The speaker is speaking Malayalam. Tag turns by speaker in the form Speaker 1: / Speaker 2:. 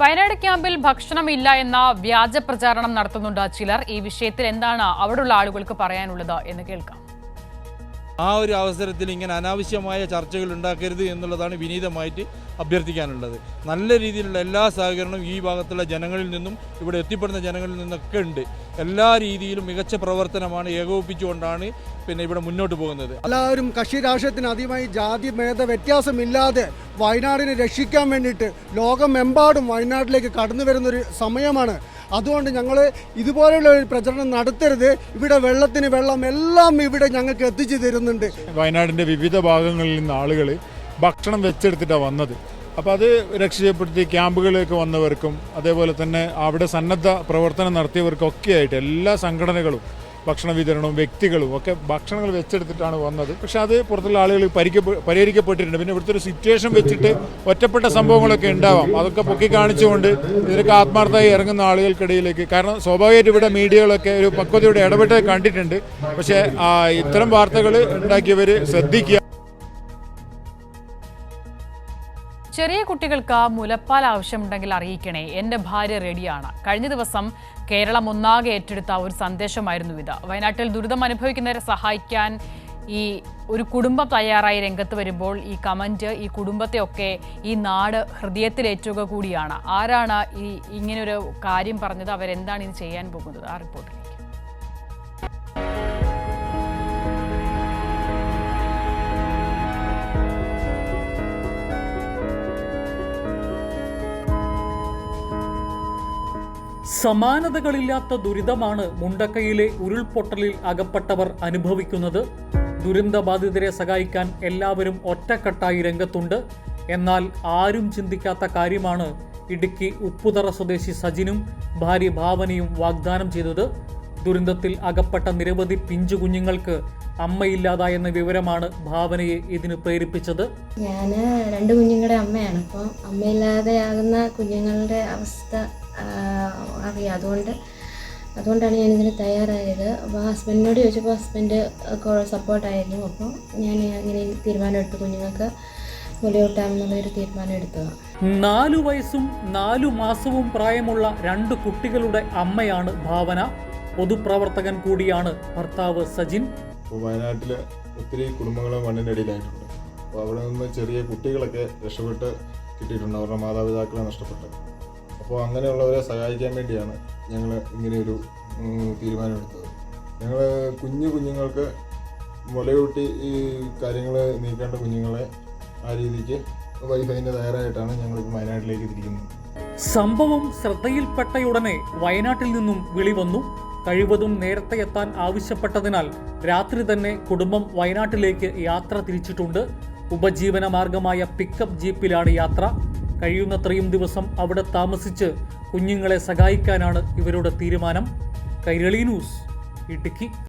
Speaker 1: വയനാട് ക്യാമ്പിൽ ഭക്ഷണമില്ല എന്ന വ്യാജ പ്രചാരണം നടത്തുന്നുണ്ട് ചിലർ. ഈ വിഷയത്തിൽ എന്താണ് അവിടെയുള്ള ആളുകൾക്ക് പറയാനുള്ളത് എന്ന് കേൾക്കാം.
Speaker 2: ആ ഒരു അവസരത്തിൽ ഇങ്ങനെ അനാവശ്യമായ ചർച്ചകൾ ഉണ്ടാക്കരുത് എന്നുള്ളതാണ് വിനീതമായിട്ട് അഭ്യർത്ഥിക്കാനുള്ളത്. നല്ല രീതിയിലുള്ള എല്ലാ സഹകരണവും ഈ ഭാഗത്തുള്ള ജനങ്ങളിൽ നിന്നും ഇവിടെ എത്തിപ്പെടുന്ന ജനങ്ങളിൽ നിന്നൊക്കെ ഉണ്ട്. എല്ലാ രീതിയിലും മികച്ച പ്രവർത്തനമാണ് ഏകോപിപ്പിച്ചുകൊണ്ടാണ് പിന്നെ ഇവിടെ മുന്നോട്ട് പോകുന്നത്.
Speaker 3: എല്ലാവരും കക്ഷി രാഷ്ട്രീയത്തിന് അധികമായി ജാതി ഭേദ വ്യത്യാസമില്ലാതെ വയനാടിനെ രക്ഷിക്കാൻ വേണ്ടിയിട്ട് ലോകമെമ്പാടും വയനാട്ടിലേക്ക് കടന്നു വരുന്നൊരു സമയമാണ് അതുകൊണ്ട് ഞങ്ങൾ ഇതുപോലെയുള്ള ഒരു പ്രചരണം നടത്തരുത്. ഇവിടെ വെള്ളത്തിന് വെള്ളം എല്ലാം ഇവിടെ ഞങ്ങൾക്ക് എത്തിച്ചു തരുന്നുണ്ട്.
Speaker 4: വയനാടിന്റെ വിവിധ ഭാഗങ്ങളിൽ നിന്ന് ആളുകൾ ഭക്ഷണം വെച്ചെടുത്തിട്ടാണ് വന്നത്. അപ്പോൾ അത് രക്ഷപ്പെടുത്തി ക്യാമ്പുകളിലേക്ക് വന്നവർക്കും അതേപോലെ തന്നെ അവിടെ സന്നദ്ധ പ്രവർത്തനം നടത്തിയവർക്കൊക്കെ ആയിട്ട് എല്ലാ സംഘടനകളും ഭക്ഷണ വിതരണവും വ്യക്തികളും ഒക്കെ ഭക്ഷണങ്ങൾ വെച്ചെടുത്തിട്ടാണ് വന്നത്. പക്ഷെ അത് പുറത്തുള്ള ആളുകൾ പരിക്ക പരിഹരിക്കപ്പെട്ടിട്ടുണ്ട്. പിന്നെ ഇവിടുത്തെ ഒരു സിറ്റുവേഷൻ വെച്ചിട്ട് ഒറ്റപ്പെട്ട സംഭവങ്ങളൊക്കെ ഉണ്ടാവാം. അതൊക്കെ പൊക്കി കാണിച്ചുകൊണ്ട് ഇതിലൊക്കെ ആത്മാർത്ഥമായി ഇറങ്ങുന്ന ആളുകൾക്കിടയിലേക്ക്. കാരണം സ്വാഭാവികമായിട്ട് ഇവിടെ മീഡിയകളൊക്കെ ഒരു പക്വതയോടെ ഇടപെട്ട് കണ്ടിട്ടുണ്ട്. പക്ഷേ ഇത്തരം വാർത്തകൾ ഉണ്ടാക്കിയവർ ശ്രദ്ധിക്കുക.
Speaker 1: ചെറിയ കുട്ടികൾക്ക് മുലപ്പാൽ ആവശ്യമുണ്ടെങ്കിൽ അറിയിക്കണേ. എന്റെ ഭാര്യ റെഡിയാണ്. കഴിഞ്ഞ ദിവസം കേരളം ഒന്നാകെ ഏറ്റെടുത്ത ഒരു സന്ദേശമായിരുന്നു ഇത്. വയനാട്ടിൽ ദുരിതം അനുഭവിക്കുന്നവരെ സഹായിക്കാൻ ഈ ഒരു കുടുംബം തയ്യാറായി രംഗത്ത് വരുമ്പോൾ ഈ കമന്റ് ഈ കുടുംബത്തെയൊക്കെ ഈ നാട് ഹൃദയത്തിലേറ്റുക കൂടിയാണ്. ആരാണ് ഈ ഇങ്ങനൊരു കാര്യം പറഞ്ഞത്? അവരെന്താണ് ഇത് ചെയ്യാൻ പോകുന്നത്? ആ റിപ്പോർട്ടിലേക്ക്.
Speaker 5: സമാനതകളില്ലാത്ത ദുരിതമാണ് മുണ്ടക്കയിലെ ഉരുൾപൊട്ടലിൽ അകപ്പെട്ടവർ അനുഭവിക്കുന്നത്. ദുരന്തബാധിതരെ സഹായിക്കാൻ എല്ലാവരും ഒറ്റക്കെട്ടായി രംഗത്തുണ്ട്. എന്നാൽ ആരും ചിന്തിക്കാത്ത കാര്യമാണ് ഇടുക്കി ഉപ്പുതറ സ്വദേശി സജിനും ഭാര്യ ഭാവനയും വാഗ്ദാനം ചെയ്തത്. ദുരന്തത്തിൽ അകപ്പെട്ട നിരവധി പിഞ്ചു കുഞ്ഞുങ്ങൾക്ക് അമ്മയില്ലാതായെന്ന വിവരമാണ് ഭാവനയെ ഇതിന് പ്രേരിപ്പിച്ചത്.
Speaker 6: ഞാൻ രണ്ട് കുഞ്ഞുങ്ങളുടെ അമ്മയാണ്. അപ്പോൾ അമ്മയില്ലാതെയാകുന്ന കുഞ്ഞുങ്ങളുടെ അവസ്ഥ അറിയാം. അതുകൊണ്ട് അതുകൊണ്ടാണ് ഞാൻ ഇതിന് തയ്യാറായത് അപ്പോൾ ഹസ്ബൻഡിനോട് ചോദിച്ചപ്പോൾ ഹസ്ബൻഡ് സപ്പോർട്ടായിരുന്നു അപ്പോൾ ഞാൻ അങ്ങനെ തീരുമാനമെടുത്തു തീരുമാനം എടുത്തു. കുഞ്ഞുങ്ങൾക്ക് മുലയൂട്ടാമെന്നുള്ളൊരു തീരുമാനം എടുത്തതാണ്
Speaker 5: നാലു വയസ്സും നാലു മാസവും പ്രായമുള്ള രണ്ട് കുട്ടികളുടെ അമ്മയാണ് ഭാവന. പൊതുപ്രവർത്തകൻ കൂടിയാണ് ഭർത്താവ് സജിൻ.
Speaker 7: വയനാട്ടിലെ വയനാട്ടിൽ ഒത്തിരി കുടുംബങ്ങൾ മണ്ണിനടിയിലായിട്ടുണ്ട് അപ്പോൾ അവിടെ നിന്ന് ചെറിയ കുട്ടികളൊക്കെ രക്ഷപ്പെട്ട് കിട്ടിയിട്ടുണ്ട്. അവരുടെ മാതാപിതാക്കളെ നഷ്ടപ്പെട്ട്. അപ്പോൾ അങ്ങനെയുള്ളവരെ സഹായിക്കാൻ വേണ്ടിയാണ് ഞങ്ങൾ ഇങ്ങനെയൊരു തീരുമാനമെടുത്തത്. ഞങ്ങൾ കുഞ്ഞു കുഞ്ഞുങ്ങൾക്ക് മുലയൂട്ടി ഈ കാര്യങ്ങൾ നീക്കേണ്ട കുഞ്ഞുങ്ങളെ ആ രീതിക്ക് വൈഫൈന്റെ തയ്യാറായിട്ടാണ് ഞങ്ങൾ വയനാട്ടിലേക്ക് തിരിക്കുന്നത്.
Speaker 5: സംഭവം ശ്രദ്ധയിൽപ്പെട്ടയുടനെ വയനാട്ടിൽ നിന്നും വിളി വന്നു. കഴിവതും നേരത്തെ എത്താൻ ആവശ്യപ്പെട്ടതിനാൽ രാത്രി തന്നെ കുടുംബം വയനാട്ടിലേക്ക് യാത്ര തിരിച്ചിട്ടുണ്ട്. ഉപജീവന മാർഗമായ പിക്കപ്പ് ജീപ്പിലാണ് യാത്ര. കഴിയുന്നത്രയും ദിവസം അവിടെ താമസിച്ച് കുഞ്ഞുങ്ങളെ സഹായിക്കാനാണ് ഇവരുടെ തീരുമാനം. കൈരളി ന്യൂസ് ഇടുക്കി.